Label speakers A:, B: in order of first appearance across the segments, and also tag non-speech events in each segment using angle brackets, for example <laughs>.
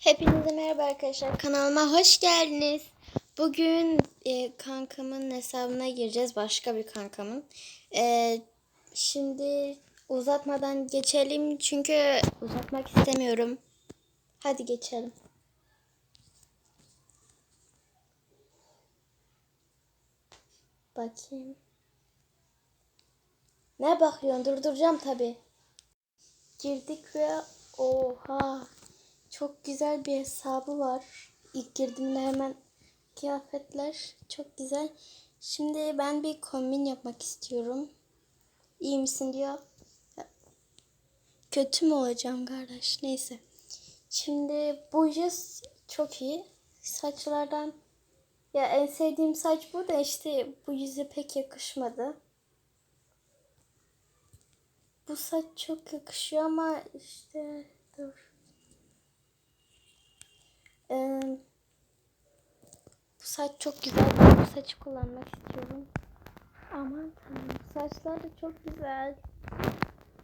A: Hepinize merhaba arkadaşlar. Kanalıma hoş geldiniz. Bugün e, kankamın hesabına gireceğiz. Başka bir kankamın. E, şimdi uzatmadan geçelim. Çünkü uzatmak istemiyorum. Hadi geçelim. Bakayım. Ne bakıyorsun? Durduracağım tabi. Girdik ve oha çok güzel bir hesabı var. İlk girdiğimde hemen kıyafetler çok güzel. Şimdi ben bir kombin yapmak istiyorum. İyi misin diyor. Kötü mü olacağım kardeş? Neyse. Şimdi bu yüz çok iyi. Saçlardan ya en sevdiğim saç bu da işte bu yüze pek yakışmadı. Bu saç çok yakışıyor ama işte dur. Bu saç çok güzel. Ben bu saçı kullanmak istiyorum. Aman tanrım. Saçlar da çok güzel.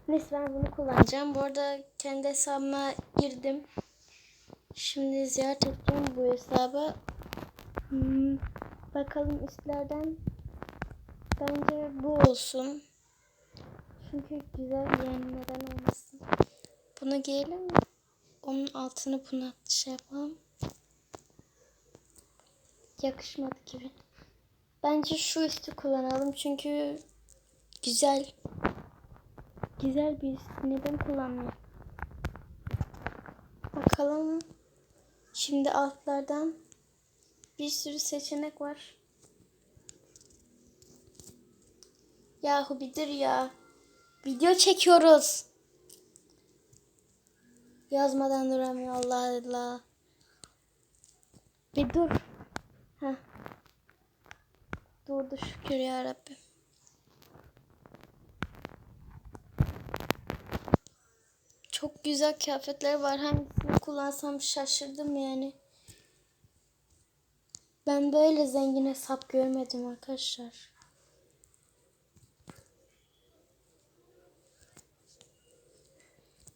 A: Neyse ben bunu kullanacağım. Bu arada kendi hesabıma girdim. Şimdi ziyaret edeceğim bu hesabı. Hmm, bakalım üstlerden. Bence bu olsun. Çünkü güzel yani neden olmasın. Bunu giyelim? Onun altını buna şey yapalım. Yakışmadı gibi. Bence şu üstü kullanalım çünkü güzel. Güzel bir üst. Neden kullanmıyor? Bakalım. Şimdi altlardan bir sürü seçenek var. Yahu bir dur ya. Video çekiyoruz. Yazmadan duramıyor Allah Allah. Bir dur. Heh. Durdu şükür ya Rabbim. Çok güzel kıyafetler var. Hangisini kullansam şaşırdım yani. Ben böyle zengin hesap görmedim arkadaşlar.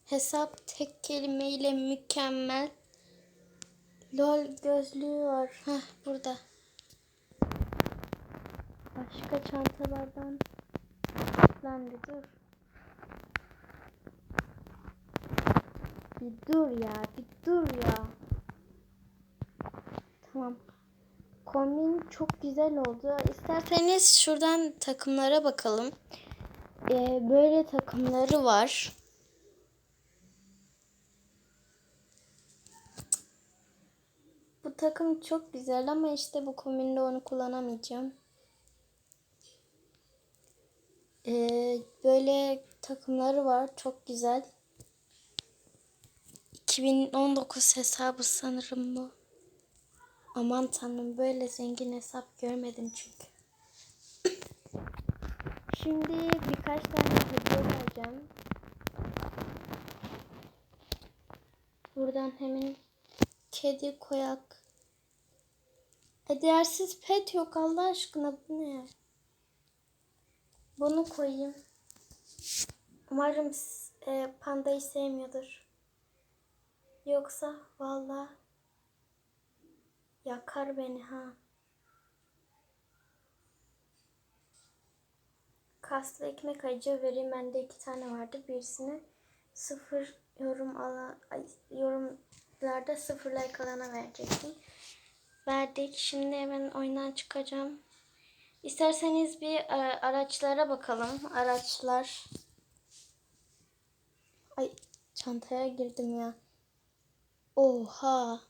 A: Hesap tek kelimeyle mükemmel. Lol gözlüğü var. Heh burada. Başka çantalardan. Lan bir dur. Bir dur ya. Bir dur ya. Tamam. Kombin çok güzel oldu. İsterseniz şuradan takımlara bakalım. Ee, böyle takımları var. Takım çok güzel ama işte bu kombinde onu kullanamayacağım. Ee, böyle takımları var. Çok güzel. 2019 hesabı sanırım bu. Aman tanrım böyle zengin hesap görmedim çünkü. Şimdi birkaç tane hediye vereceğim. Buradan hemen kedi koyak. E değersiz pet yok Allah aşkına bu ne? Bunu koyayım. Umarım e, pandayı sevmiyordur. Yoksa valla yakar beni ha. Kaslı ekmek acı vereyim. Bende iki tane vardı. Birisini sıfır yorum alan yorumlarda sıfır like alana verecektim. Verdik. Şimdi hemen oyundan çıkacağım. İsterseniz bir e, araçlara bakalım. Araçlar. Ay çantaya girdim ya. Oha.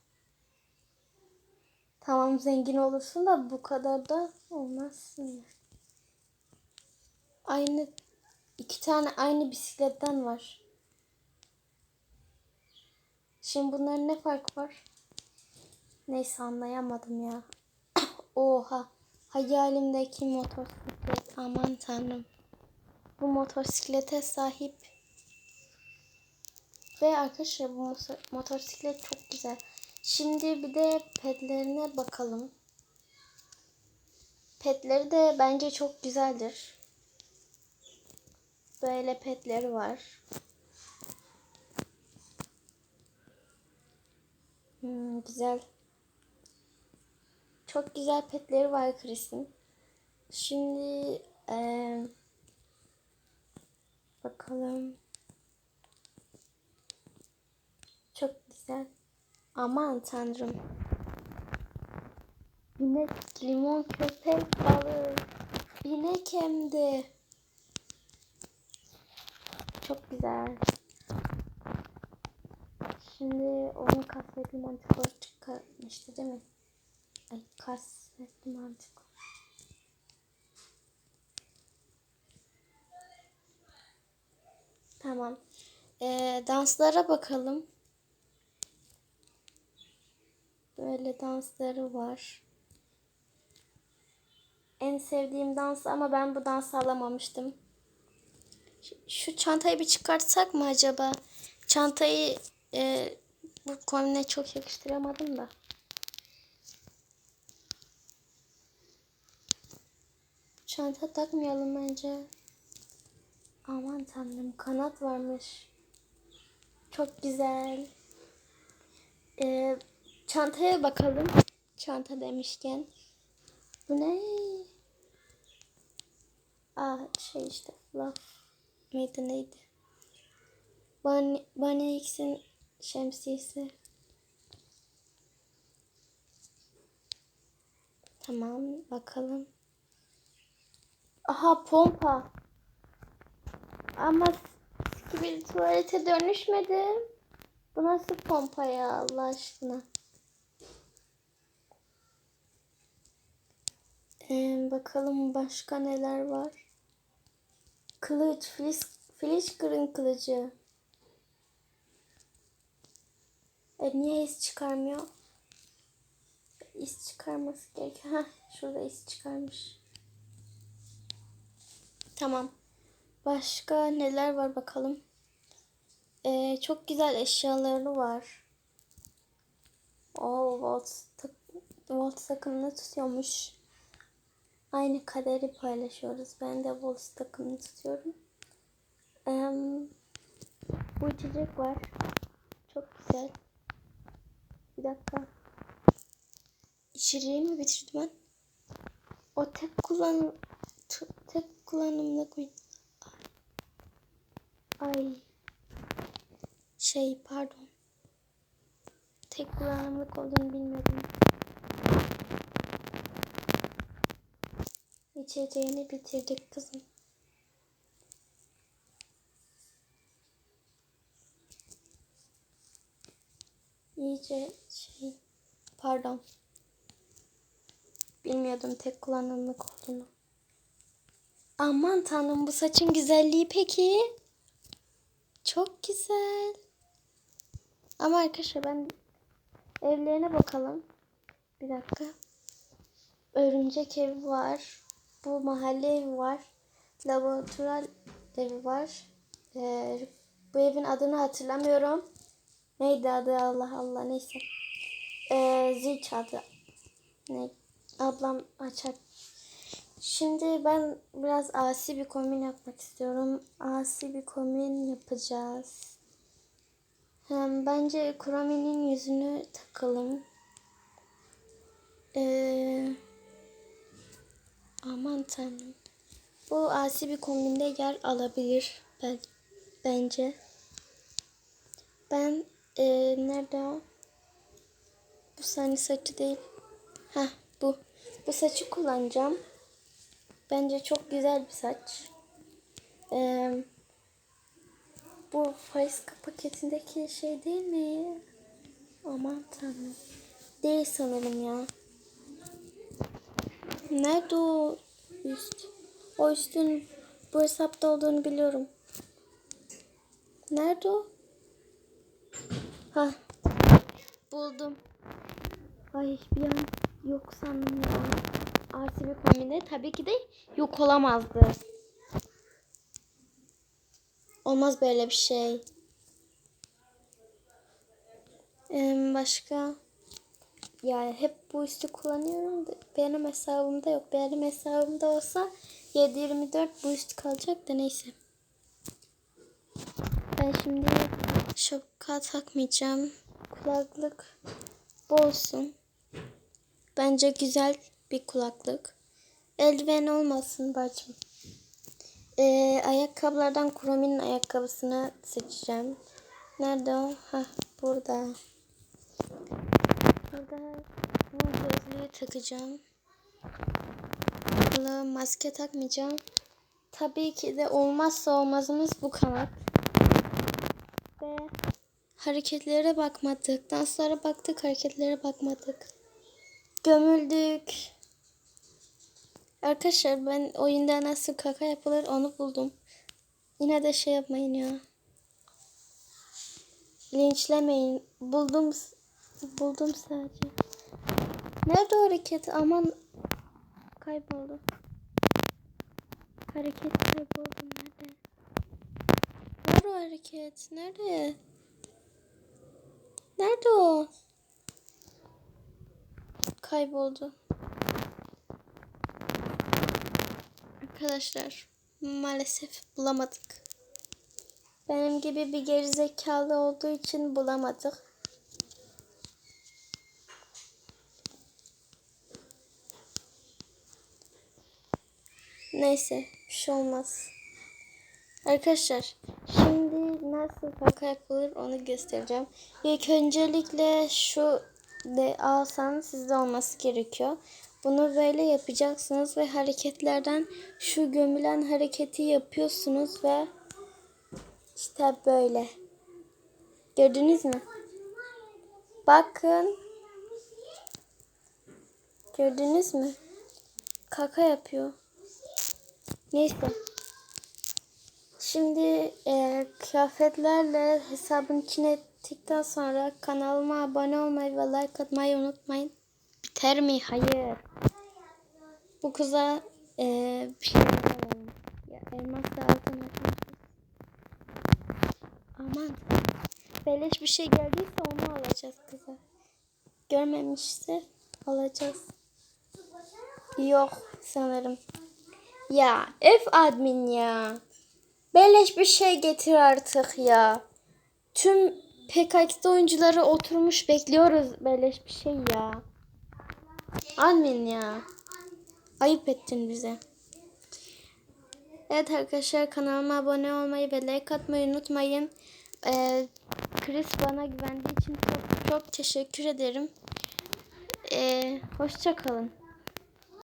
A: Tamam zengin olursun da bu kadar da olmazsın ya. Aynı iki tane aynı bisikletten var. Şimdi bunların ne farkı var? Neyse anlayamadım ya. <coughs> Oha. Hayalimdeki motosiklet. Aman tanrım. Bu motosiklete sahip. Ve arkadaşlar bu motosiklet çok güzel. Şimdi bir de petlerine bakalım. Petleri de bence çok güzeldir. Böyle petleri var. Hmm, güzel. Çok güzel petleri var Chris'in. Şimdi eee, bakalım. Çok güzel. Aman tanrım. Binek, limon, köpek balığı. Binek hem de. Çok güzel. Şimdi onun kasvetli mantıkları çıkartmıştı değil mi? Ay kasvetli mantık. Tamam. Ee, danslara bakalım. Böyle dansları var. En sevdiğim dans ama ben bu dansı alamamıştım. Şu çantayı bir çıkartsak mı acaba? Çantayı e, bu kombine çok yakıştıramadım da. Çanta takmayalım bence. Aman tanrım kanat varmış. Çok güzel. Ee, çantaya bakalım. Çanta demişken. Bu ne? Aa şey işte fluff. Mıydı neydi? Bunny, Bunny X'in şemsiyesi. Tamam bakalım. Aha pompa. Ama bir tuvalete dönüşmedim. Bu nasıl pompa ya Allah aşkına? Ee, bakalım başka neler var. Kılıç, filiz, filiz kırın kılıcı. E, niye iz çıkarmıyor? İz çıkarması gerekiyor. <laughs> Heh, şurada iz çıkarmış. Tamam. Başka neler var bakalım. Ee, çok güzel eşyaları var. Oo, Volt, tak, Volt takımını tutuyormuş. Aynı kaderi paylaşıyoruz. Ben de Volt takımını tutuyorum. Ee, bu içecek var. Çok güzel. Bir dakika. İçeriği mi bitirdim ben? O tek kullan tek kullanımlık bir Ay. Şey pardon. Tek kullanımlık olduğunu bilmiyordum. İçeceğini bitirdik kızım. İyice şey pardon. Bilmiyordum tek kullanımlık olduğunu. Aman tanrım bu saçın güzelliği peki. Çok güzel. Ama arkadaşlar ben evlerine bakalım. Bir dakika. Örümcek evi var. Bu mahalle evi var. Laboratuvar evi var. Ee, bu evin adını hatırlamıyorum. Neydi adı Allah Allah neyse. Ee, zil çaldı. Ne? Ablam açar. Şimdi ben biraz asi bir kombin yapmak istiyorum. Asi bir kombin yapacağız. Hem bence Kurami'nin yüzünü takalım. Ee, aman tanrım. Bu asi bir kombinde yer alabilir ben, bence. Ben e, nerede o? Bu sani saçı değil. Heh bu. Bu saçı kullanacağım. Bence çok güzel bir saç. Ee, bu Faiska paketindeki şey değil mi? Aman tanrım. Değil sanırım ya. Nerede o üst? O üstün bu hesapta olduğunu biliyorum. Nerede o? Ha. Buldum. Ay bir an yok sandım. Asi bir kombine tabii ki de yok olamazdı. Olmaz böyle bir şey. Ee, başka? Ya hep bu üstü kullanıyorum. da Benim hesabımda yok. Benim hesabımda olsa 7-24 bu üst kalacak da neyse. Ben şimdi şapka takmayacağım. kulaklık bu olsun. Bence güzel bir kulaklık. Eldiven olmasın bacım. Ee, ayakkabılardan Kuromi'nin ayakkabısını seçeceğim. Nerede o? Hah burada. Burada bu gözlüğü takacağım. Bunu maske takmayacağım. Tabii ki de olmazsa olmazımız bu kanat. Ve hareketlere bakmadık. Danslara baktık, hareketlere bakmadık. Gömüldük. Arkadaşlar ben oyunda nasıl kaka yapılır onu buldum. Yine de şey yapmayın ya. Linçlemeyin. Buldum buldum sadece. Nerede o hareket? Aman kayboldu. Hareket kayboldu nerede? Nerede o hareket? Nerede? Nerede o? Kayboldu. Arkadaşlar maalesef bulamadık. Benim gibi bir gerizekalı olduğu için bulamadık. Neyse bir şey olmaz. Arkadaşlar şimdi nasıl kaka yapılır onu göstereceğim. İlk öncelikle şu de alsan sizde olması gerekiyor. Bunu böyle yapacaksınız ve hareketlerden şu gömülen hareketi yapıyorsunuz ve işte böyle. Gördünüz mü? Bakın. Gördünüz mü? Kaka yapıyor. Neyse. Şimdi e, kıyafetlerle hesabın içine ettikten sonra kanalıma abone olmayı ve like atmayı unutmayın. Biter mi? Hayır. Bu kıza e, bir şey alalım. Ya, elmas da altın. Aman. Beleş bir şey geldiyse onu alacağız kıza. Görmemişse alacağız. Yok sanırım. Ya F admin ya. Beleş bir şey getir artık ya. Tüm PKX'de oyuncuları oturmuş bekliyoruz beleş bir şey ya. Admin ya. Ayıp ettin bize. Evet arkadaşlar kanalıma abone olmayı ve like atmayı unutmayın. Ee, Chris bana güvendiği için çok çok teşekkür ederim. Ee, hoşça kalın.